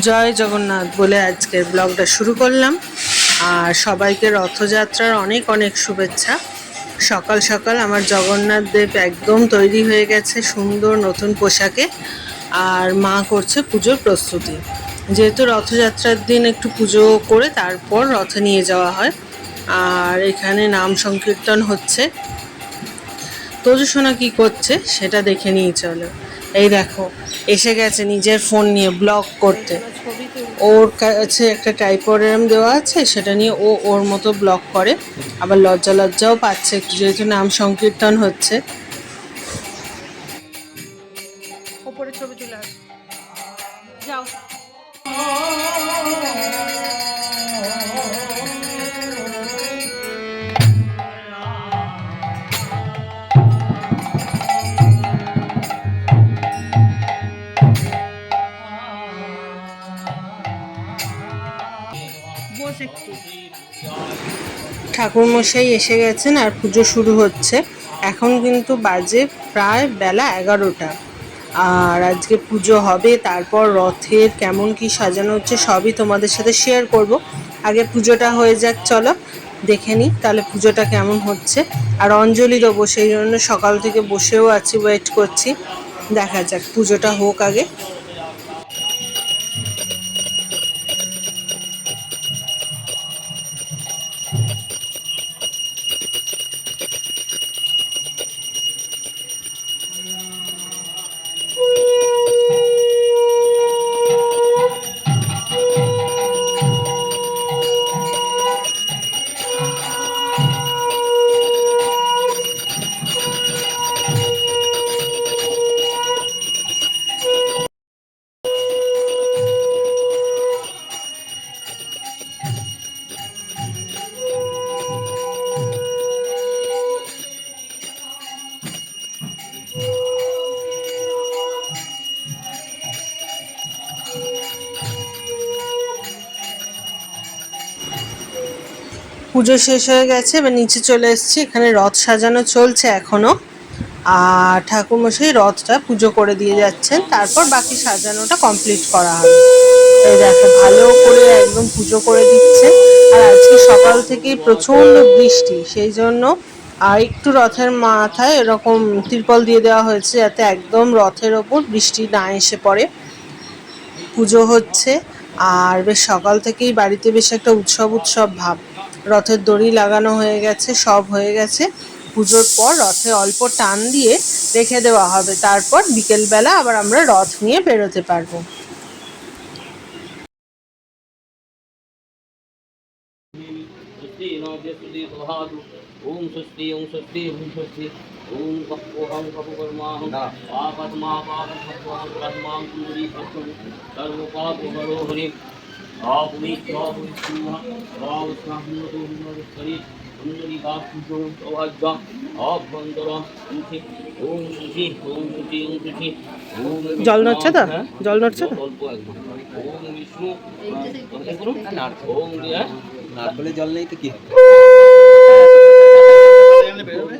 জয় জগন্নাথ বলে আজকের ব্লগটা শুরু করলাম। আর সবাইকে রথযাত্রার অনেক অনেক শুভেচ্ছা। সকাল সকাল আমার জগন্নাথ দেব একদম তৈরি হয়ে গেছে সুন্দর নতুন পোশাকে। আর মা করছে পুজোর প্রস্তুতি। যেহেতু রথযাত্রার দিন একটু পুজো করে তারপর রথে নিয়ে যাওয়া হয়। আর এখানে নাম সংকীর্তন হচ্ছে। তোজো সোনা কি করছে সেটা দেখে নিয়ে চলো। এই দেখো, এসে গেছে নিজের ফোন নিয়ে ব্লগ করতে। ওর কাছে একটা টাইপোরাম দেওয়া আছে, সেটা নিয়ে ও ওর মতো ব্লগ করে। আবার লজ্জা লজ্জাও পাচ্ছে যেহেতু নাম সংকীর্তন হচ্ছে। ছবি যাও। ঠাকুরমশাই এসে গেছেন আর পুজো শুরু হচ্ছে। এখন কিন্তু বাজে প্রায় বেলা এগারোটা। আর আজকে পুজো হবে, তারপর রথের কেমন কি সাজানো হচ্ছে সবই তোমাদের সাথে শেয়ার করব। আগে পুজোটা হয়ে যাক, চলো দেখে নিই তাহলে পুজোটা কেমন হচ্ছে। আর অঞ্জলি দেবো, সেই জন্য সকাল থেকে বসেও আছি ওয়েট করছি। দেখা যাক, পুজোটা হোক আগে। পুজো শেষ হয়ে গেছে, এবার নিচে চলে এসেছি, এখানে রথ সাজানো চলছে এখনও। আর ঠাকুরমশাই রথটা পুজো করে দিয়ে যাচ্ছেন, তারপর বাকি সাজানোটা কমপ্লিট করা হবে। এই দেখো, ভালো করে একদম পুজো করে দিচ্ছে আর আজকে সকাল থেকেই প্রচণ্ড বৃষ্টি, সেই জন্য আর একটু রথের মাথায় এরকম তিরপল দিয়ে দেওয়া হয়েছে যাতে একদম রথের ওপর বৃষ্টি না এসে পড়ে। পুজো হচ্ছে, আর বেশ সকাল থেকেই বাড়িতে বেশ একটা উৎসব উৎসব ভাব। রথের দড়ি লাগানো হয়ে গেছে, সব হয়ে গেছে। পুজোর পর রথে অল্প টান দিয়ে রেখে দেওয়া হবে। তারপর বিকেলবেলা আবার আমরা রথ নিয়ে বেরোতে পারব। آبويك آبويك سوها آب سامنا دومنا الشريف সুন্দরী বাপ সৌভাগ্য ওম সুচি ওম জল নড়ছে তো জল নড়ছে তো অল্প নারকলে জল নেই তো কি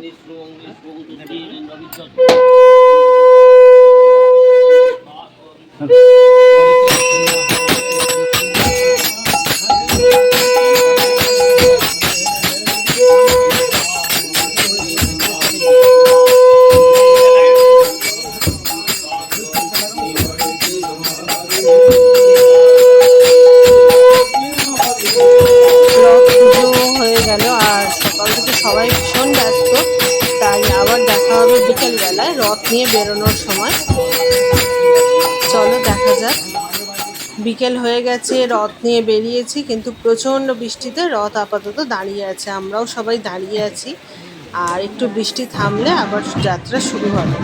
বিষ্ণু ওম সবাই ভীষণ ব্যস্ত, তাই আবার দেখা হবে বিকেলবেলায় রথ নিয়ে বেরোনোর সময়। চলো দেখা যাক। বিকেল হয়ে গেছে, রথ নিয়ে বেরিয়েছি, কিন্তু প্রচণ্ড বৃষ্টিতে রথ আপাতত দাঁড়িয়ে আছে। আমরাও সবাই দাঁড়িয়ে আছি, আর একটু বৃষ্টি থামলে আবার যাত্রা শুরু হবে।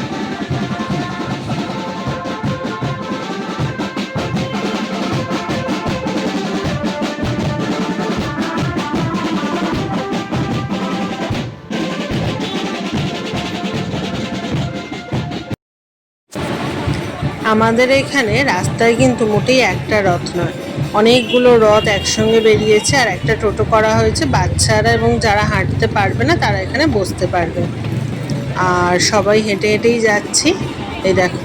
আমাদের এখানে রাস্তায় কিন্তু মোটেই একটা রথ নয়। অনেকগুলো রথ একসঙ্গে বেরিয়েছে আর একটা টোটো করা হয়েছে। বাচ্চারা এবং যারা হাঁটতে পারবে না, তারা এখানে বসতে পারবে। আর সবাই হেঁটে হেঁটেই যাচ্ছি। এই দেখো,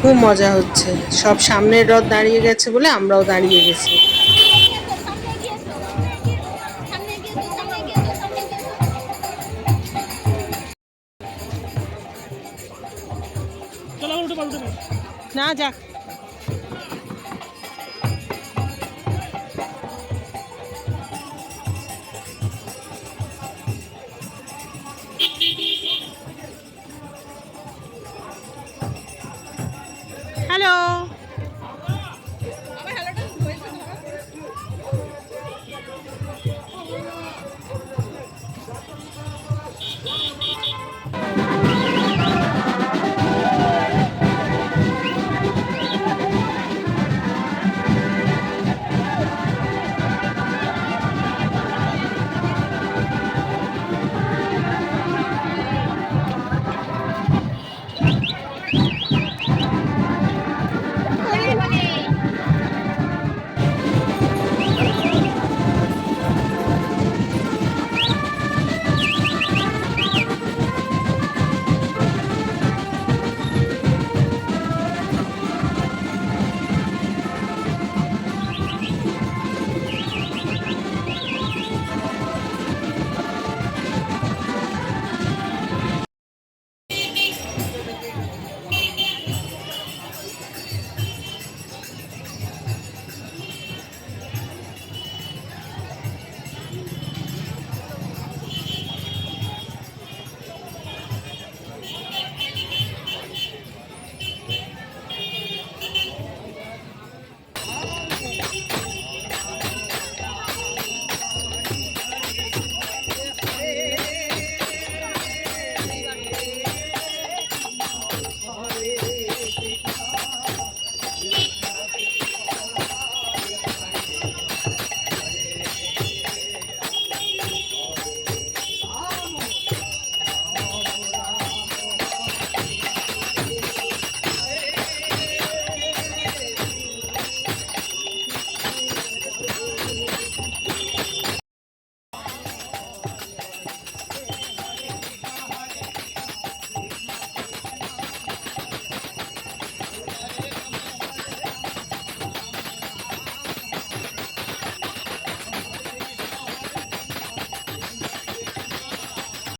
খুব মজা হচ্ছে। সব সামনের রথ দাঁড়িয়ে গেছে বলে আমরাও দাঁড়িয়ে গেছি। না যাক।